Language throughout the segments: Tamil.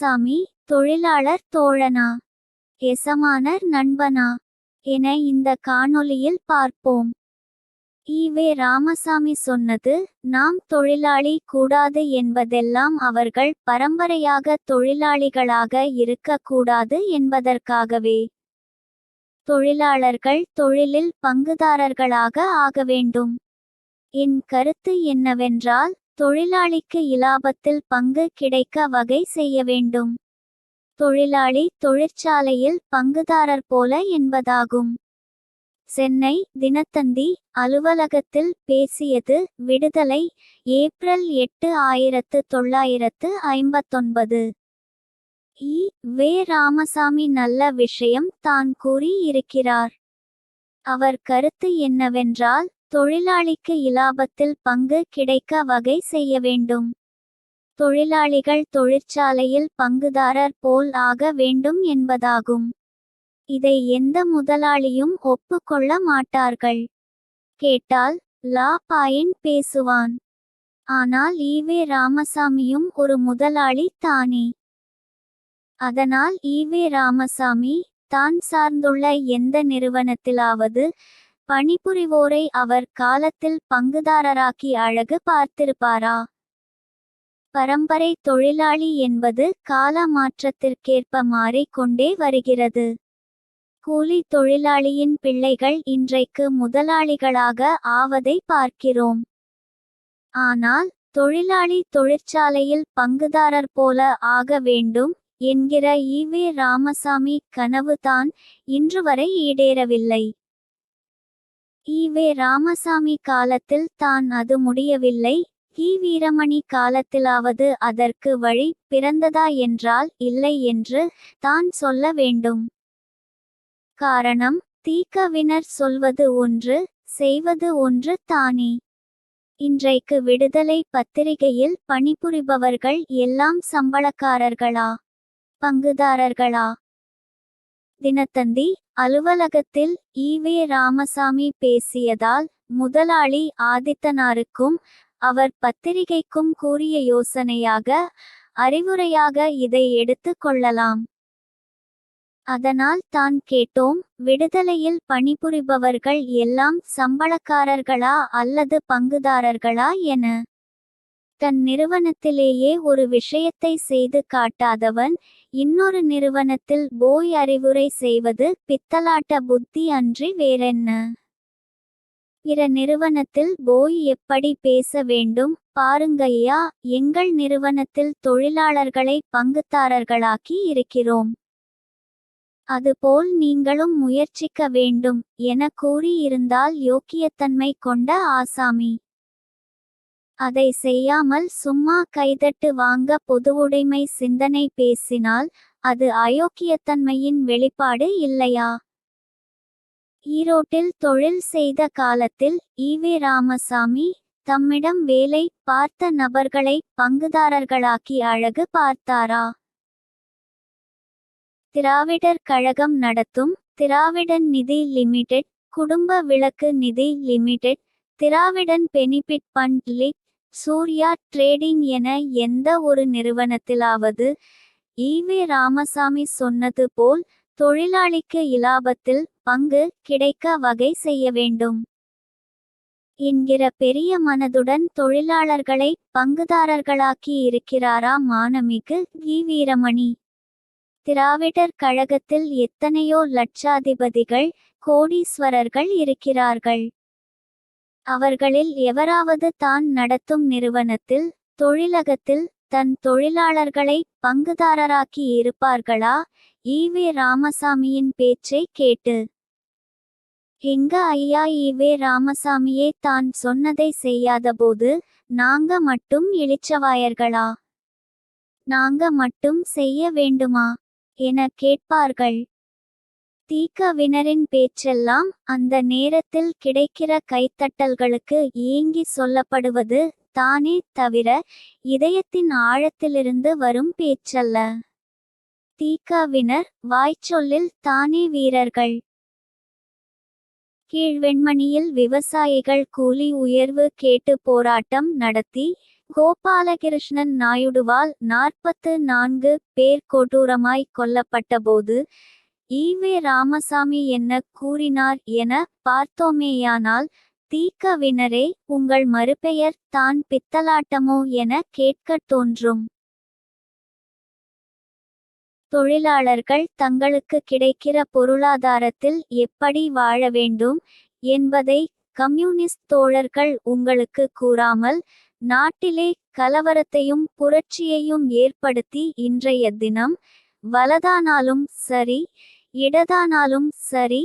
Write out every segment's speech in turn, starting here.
ஈவே ராமசாமி தொழிலாளர் தோழனா? எசமானர் நண்பனா? என இந்த காணொளியில் பார்ப்போம். ஈவே ராமசாமி சொன்னது நாம் தொழிலாளி கூடாது என்பதெல்லாம் அவர்கள் பரம்பரையாக தொழிலாளிகளாக இருக்கக்கூடாது என்பதற்காகவே. தொழிலாளர்கள் தொழிலில் பங்குதாரர்களாக ஆக வேண்டும். என் கருத்து என்னவென்றால் தொழிலாளிக்கு இலாபத்தில் பங்கு கிடைக்க வகை செய்ய வேண்டும். தொழிலாளி தொழிற்சாலையில் பங்குதாரர் போல என்பதாகும். சென்னை தினத்தந்தி அலுவலகத்தில் பேசியது விடுதலை ஏப்ரல் எட்டு ஆயிரத்து தொள்ளாயிரத்து ஐம்பத்தொன்பது. இ. வே. ராமசாமி நல்ல விஷயம் தான் கூறி இருக்கிறார் அவர் கருத்து என்னவென்றால் தொழிலாளிக்கு இலாபத்தில் பங்கு கிடைக்க வகை செய்ய வேண்டும். தொழிலாளிகள் தொழிற்சாலையில் பங்குதாரர் போல் ஆக வேண்டும் என்பதாகும். இதை எந்த முதலாளியும் ஒப்புக்கொள்ள மாட்டார்கள். கேட்டால் லா பாயின் பேசுவான். ஆனால் ஈவே ராமசாமியும் ஒரு முதலாளி தானே. அதனால் ஈவே ராமசாமி தான் சார்ந்துள்ள எந்த நிறுவனத்திலாவது பணிபுரிவோரை அவர் காலத்தில் பங்குதாரராக்கி அழகு பார்த்திருப்பாரா? பரம்பரை தொழிலாளி என்பது கால மாற்றத்திற்கேற்ப மாறிக்கொண்டே வருகிறது. கூலி தொழிலாளியின் பிள்ளைகள் இன்றைக்கு முதலாளிகளாக ஆவதை பார்க்கிறோம். ஆனால் தொழிலாளி தொழிற்சாலையில் பங்குதாரர் போல ஆக வேண்டும் என்கிற ஈவே ராமசாமி கனவுதான் இன்று வரை ஈடேறவில்லை. ஈவே ராமசாமி காலத்தில் தான் அது முடியவில்லை. ஈ வீரமணி காலத்திலாவது அதற்கு வழி பிறந்ததா என்றால் இல்லை என்று தான் சொல்ல வேண்டும். காரணம் தீக்கவினர் சொல்வது ஒன்று செய்வது ஒன்று தானே. இன்றைக்கு விடுதலை பத்திரிகையில் பணிபுரிபவர்கள் எல்லாம் சம்பளக்காரர்களா? பங்குதாரர்களா? தினத்தந்தி அலுவலகத்தில் ஈவே ராமசாமி பேசியதால் முதலாளி ஆதித்தனாருக்கும் அவர் பத்திரிகைக்கும் கூறிய யோசனையாக அறிவுரையாக இதை எடுத்து கொள்ளலாம். அதனால் தான் கேட்டோம் விடுதலையில் பணிபுரிபவர்கள் எல்லாம் சம்பளக்காரர்களா அல்லது பங்குதாரர்களா என. தன் நிறுவனத்திலேயே ஒரு விஷயத்தை செய்து காட்டாதவன் இன்னொரு நிறுவனத்தில் போய் அறிவுரை செய்வது பித்தலாட்ட புத்தி அன்றி வேறென்ன? பிற நிறுவனத்தில் போய் எப்படி பேச வேண்டும்? பாருங்கய்யா எங்கள் நிறுவனத்தில் தொழிலாளர்களை பங்குதாரர்களாக்கி இருக்கிறோம். அதுபோல் நீங்களும் முயற்சிக்க வேண்டும் என கூறியிருந்தால் யோக்கியத்தன்மை கொண்ட ஆசாமி. அதை செய்யாமல் சும்மா கைதட்டு வாங்க பொதுவுடைமை சிந்தனை பேசினால் அது அயோக்கியத்தன்மையின் வெளிப்பாடு இல்லையா? ஈரோட்டில் தொழில் செய்த காலத்தில் ஈவே ராமசாமி தம்மிடம் வேலை பார்த்த நபர்களை பங்குதாரர்களாக்கி அழகு பார்த்தாரா? திராவிடர் கழகம் நடத்தும் திராவிடன் நிதி limited Kudumba Vilakku Nidhi limited Dravidan benefit fund லிக் Surya trading என எந்த ஒரு நிறுவனத்திலாவது ஈவே ராமசாமி சொன்னது போல் தொழிலாளிக்கு இலாபத்தில் பங்கு கிடைக்க வகை செய்ய வேண்டும். என்கிற பெரிய மனதுடன் தொழிலாளர்களை பங்குதாரர்களாக்கி இருக்கிறாரா மானமிகு வி வீரமணி. திராவிடர் கழகத்தில் எத்தனையோ லட்சாதிபதிகள் கோடீஸ்வரர்கள் இருக்கிறார்கள். அவர்களில் எவராவது தான் நடத்தும் நிறுவனத்தில் தொழிலகத்தில் தன் தொழிலாளர்களை பங்குதாரராக்கி இருப்பார்களா? ஈவே ராமசாமியின் பேச்சை கேட்டு. எங்க ஐயா ஈவே ராமசாமியே தான் சொன்னதை செய்யாதபோது நாங்க மட்டும் இளிச்சவாயர்களா நாங்க மட்டும் செய்ய வேண்டுமா? என கேட்பார்கள். தீக்கவினரின் பேச்செல்லாம் அந்த நேரத்தில் கிடைக்கிற கைத்தட்டல்களுக்கு ஏங்கி சொல்லப்படுவது தானே தவிர இதயத்தின் ஆழத்திலிருந்து வரும் பேச்சல்ல. தீக்காவினர் வாய்ச்சொல்லில் தானே வீரர்கள். கீழ்வெண்மணியில் விவசாயிகள் கூலி உயர்வு கேட்டு போராட்டம் நடத்தி கோபாலகிருஷ்ணன் நாயுடுவால் நாற்பத்து நான்கு பேர் கொடூரமாய் கொல்லப்பட்டபோது ஈவே ராமசாமி என்ன கூறினார் என பார்த்தோமேயானால் தீக்கவினரே உங்கள் மறுபெயர் தான் பித்தலாட்டமோ என கேட்கத் தோன்றும். தொழிலாளர்கள் தங்களுக்கு கிடைக்கிற பொருளாதாரத்தில் எப்படி வாழ வேண்டும் என்பதை கம்யூனிஸ்ட் தோழர்கள் உங்களுக்கு கூறாமல் நாட்டிலே கலவரத்தையும் புரட்சியையும் ஏற்படுத்தி இன்றைய தினம் வலதானாலும் சரி இடதானாலும் சரி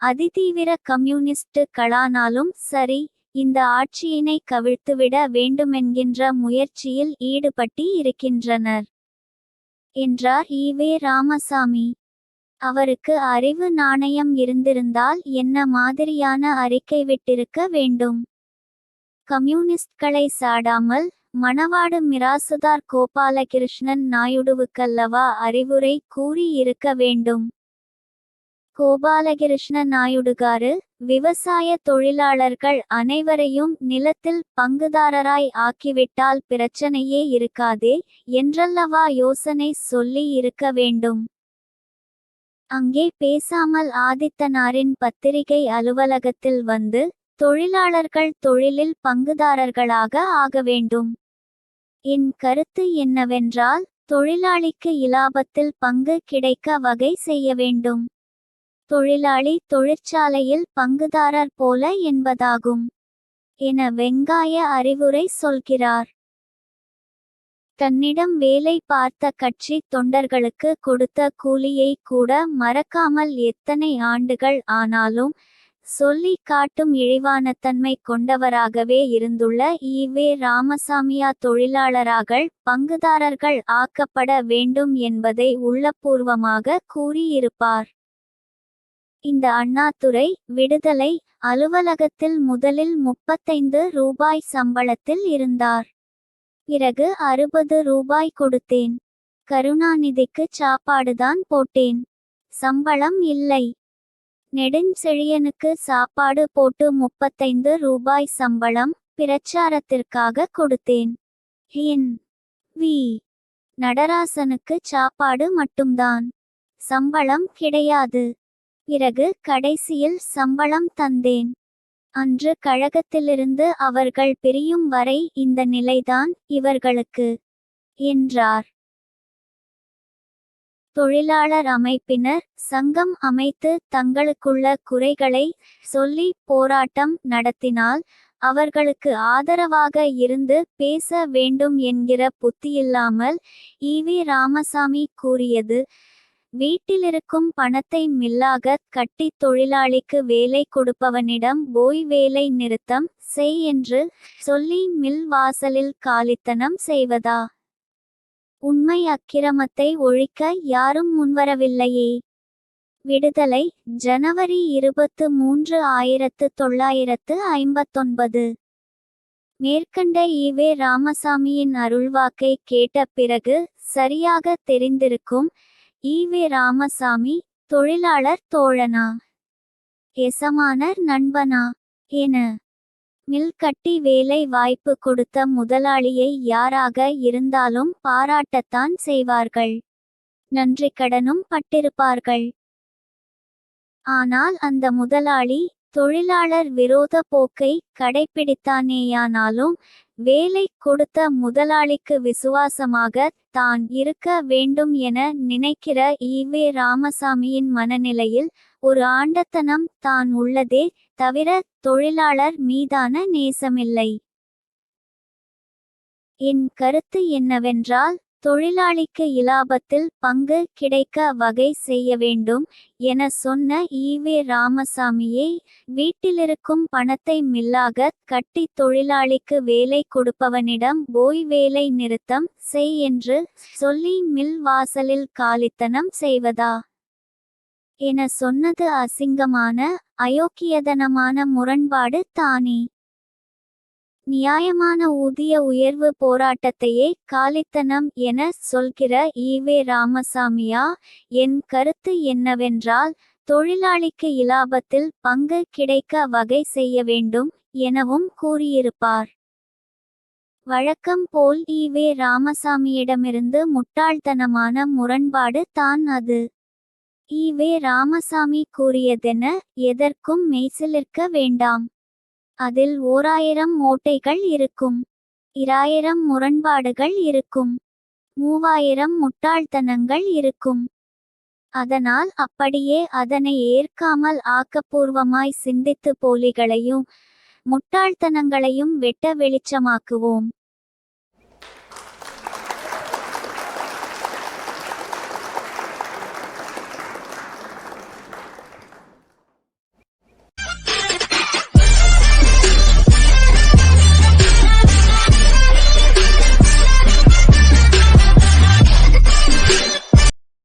அதிதீவிர கம்யூனிஸ்டுகளானாலும் சரி இந்த ஆட்சியினை கவிழ்த்துவிட வேண்டுமென்கின்ற முயற்சியில் ஈடுபட்டி இருக்கின்றனர். என்றார் ஈவே ராமசாமி. அவருக்கு அறிவு நாணயம் இருந்திருந்தால் என்ன மாதிரியான அறிக்கை விட்டிருக்க வேண்டும்? கம்யூனிஸ்ட்களை சாடாமல் மணவாடு மிராசுதார் கோபாலகிருஷ்ணன் நாயுடுவுக்கல்லவா அறிவுரை கூறி இருக்க வேண்டும்? கோபாலகிருஷ்ண நாயுடுகாரு விவசாய தொழிலாளர்கள் அனைவரையும் நிலத்தில் பங்குதாரராய் ஆக்கிவிட்டால் பிரச்சனையே இருக்காதே என்றல்லவா யோசனை சொல்லி இருக்க வேண்டும். அங்கே பேசாமல் ஆதித்தனாரின் பத்திரிகை அலுவலகத்தில் வந்து தொழிலாளர்கள் தொழிலில் பங்குதாரர்களாக ஆக வேண்டும். என் கருத்து என்னவென்றால் தொழிலாளிக்கு இலாபத்தில் பங்கு கிடைக்க வகை செய்ய வேண்டும். தொழிலாளி தொழிற்சாலையில் பங்குதாரர் போல என்பதாகும். என வெங்காய அறிவுரை சொல்கிறார். தன்னிடம் வேலை பார்த்த கட்சி தொண்டர்களுக்கு கொடுத்த கூலியை கூட மறக்காமல் எத்தனை ஆண்டுகள் ஆனாலும் சொல்லி காட்டும் இழிவானத்தன்மை கொண்டவராகவே இருந்துள்ள ஈவே ராமசாமியா தொழிலாளராகள் பங்குதாரர்கள் ஆக்கப்பட வேண்டும் என்பதை உள்ளபூர்வமாக கூறியிருப்பார். இந்த அண்ணாதுரை விடுதலை அலுவலகத்தில் முதலில் முப்பத்தைந்து ரூபாய் சம்பளத்தில் இருந்தார். பிறகு அறுபது ரூபாய் கொடுத்தேன். கருணாநிதிக்கு சாப்பாடுதான் போட்டேன். சம்பளம் இல்லை. நெடுஞ்செழியனுக்கு சாப்பாடு போட்டு முப்பத்தைந்து ரூபாய் சம்பளம் பிரச்சாரத்திற்காக கொடுத்தேன். Hind we. நடராசனுக்கு சாப்பாடு மட்டும்தான். சம்பளம் கிடையாது. பிறகு கடைசியில் சம்பளம் தந்தேன். அன்று கழகத்திலிருந்து அவர்கள் பிரியும் வரை இந்த நிலைதான் இவர்களுக்கு என்றார். தொழிலாளர் அமைப்பினர் சங்கம் அமைத்து தங்களுக்குள்ள குறைகளை சொல்லி போராட்டம் நடத்தினால் அவர்களுக்கு ஆதரவாக இருந்து பேச வேண்டும் என்கிற புத்தியில்லாமல் ஈவி ராமசாமி கூறியது வீட்டிலிருக்கும் பணத்தை மில்லாக கட்டி தொழிலாளிக்கு வேலை கொடுப்பவனிடம் போய் வேலை நிறுத்தம் செய் என்று சொல்லி மில் வாசலில் காலித்தனம் செய்வதா? உண்மை அக்கிரமத்தை ஒழிக்க யாரும் முன்வரவில்லையே. விடுதலை ஜனவரி இருபத்து மூன்று ஆயிரத்து தொள்ளாயிரத்து ஐம்பத்தொன்பது. மேற்கண்ட ஈவே ராமசாமியின் அருள்வாக்கை கேட்ட பிறகு சரியாக தெரிந்திருக்கும் ஈவே ராமசாமி தொழிலாளர் தோழனா? எசமானர் நண்பனா? என. மில் கட்டி வேலை வாய்ப்பு கொடுத்த முதலாளியை யாராக இருந்தாலும் பாராட்டத்தான் செய்வார்கள். நன்றி கடனும் பட்டிருப்பார்கள். ஆனால் அந்த முதலாளி தொழிலாளர் விரோத போக்கை கடைபிடித்தானேயானாலும் வேலை கொடுத்த முதலாளிக்கு விசுவாசமாக தான் இருக்க வேண்டும் என நினைக்கிற ஈவே ராமசாமியின் மனநிலையில் ஒரு ஆண்டத்தனம் தான் உள்ளதே தவிர தொழிலாளர் மீதான நேசமில்லை. என் கருத்து என்னவென்றால் தொழிலாளிக்கு இலாபத்தில் பங்கு கிடைக்க வகை செய்ய வேண்டும் என சொன்ன ஈவே ராமசாமியை வீட்டிலிருக்கும் பணத்தை மில்லாக கட்டி தொழிலாளிக்கு வேலை கொடுப்பவனிடம் போய் வேலை நிறுத்தம் செய் என்று சொல்லி மில் வாசலில் காலித்தனம் செய்வதா? என சொன்னது அசிங்கமான அயோக்கியதனமான முரண்பாடு தானே. நியாயமான ஊதிய உயர்வு போராட்டத்தையே காலித்தனம் என சொல்கிற ஈவே ராமசாமியா என் கருத்து என்னவென்றால் தொழிலாளிக்கு இலாபத்தில் பங்கு கிடைக்க வகை செய்ய வேண்டும் எனவும் கூறியிருப்பார். வழக்கம் போல் ஈவே ராமசாமியிடமிருந்து முட்டாள்தனமான முரண்பாடு தான் அது. ஈவே ராமசாமி கூறியதென எதற்கும் மெய்சிலிருக்க வேண்டாம். அதில் ஓராயிரம் ஓட்டைகள் இருக்கும். இராயிரம் முரண்பாடுகள் இருக்கும். மூவாயிரம் முட்டாள்தனங்கள் இருக்கும். அதனால் அப்படியே அதனை ஏற்காமல் ஆக்கப்பூர்வமாய் சிந்தித்து போலிகளையும் முட்டாள்தனங்களையும் வெட்ட வெளிச்சமாக்குவோம்.